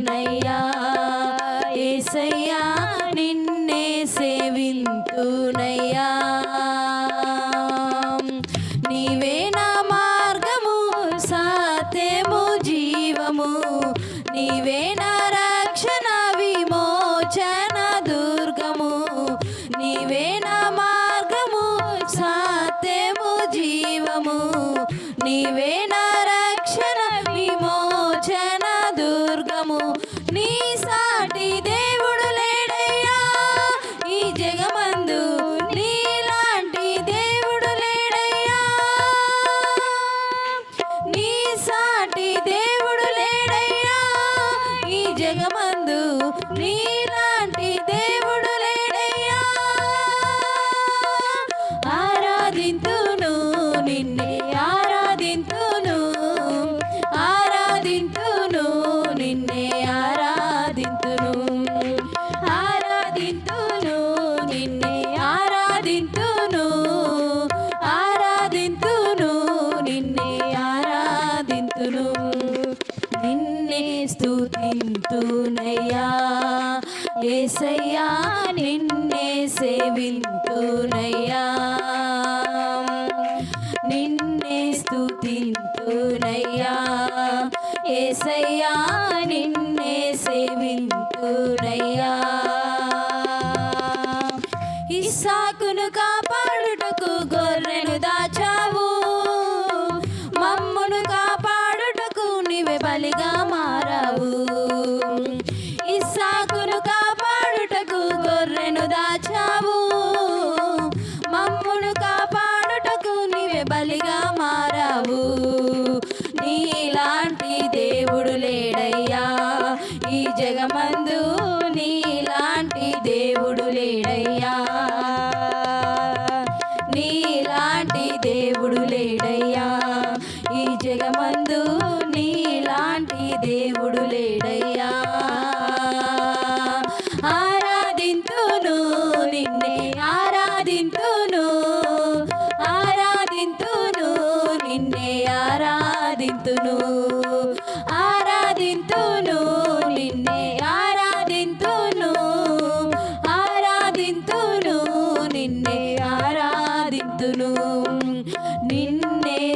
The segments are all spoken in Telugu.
యేసునయ్యా ఏసయ్యా amo స్థుతింతునయ్యా ఏసయ్యా నిన్నే సేవింతునయ్యా. నిన్నే స్థుతింతునయ్యా ఏసయ్యా నిన్నే సేవింతునయ్యా. ఇసాకును కాపాడుటకు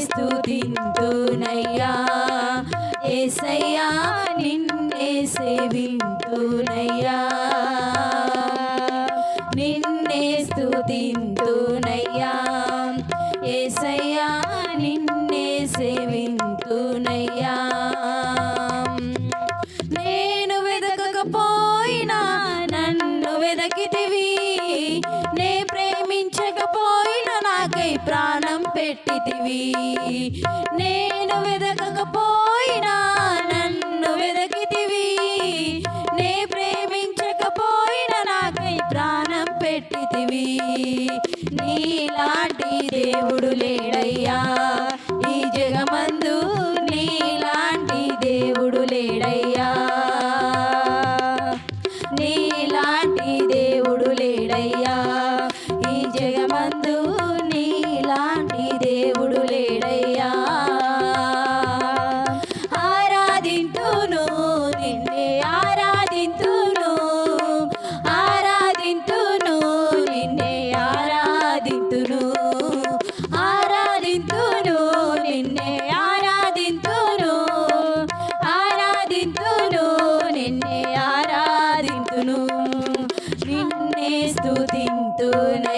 స్థుతింతునయ్యా ఏసయ్యా నిన్నే సేవింతునయ్యా. నిన్నే స్థుతింతునయ్యా ఏసయ్యా నిన్నే సేవింతునయ్యా. నేను వెదకకపోయినా నన్ను వెదకితివి. వెతికితివి నేను వెతకకపోయినా నన్ను వెదకితివి. నే ప్రేమించకపోయినా నాకై ప్రాణం పెట్టితివి. నీలాంటి దేవుడు లేడు.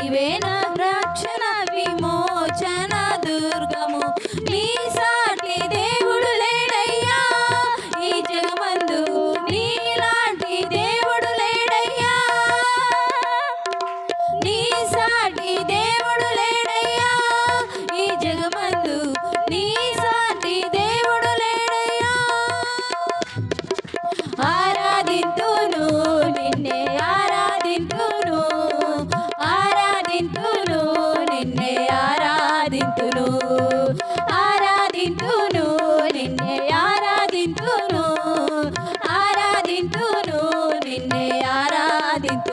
y ven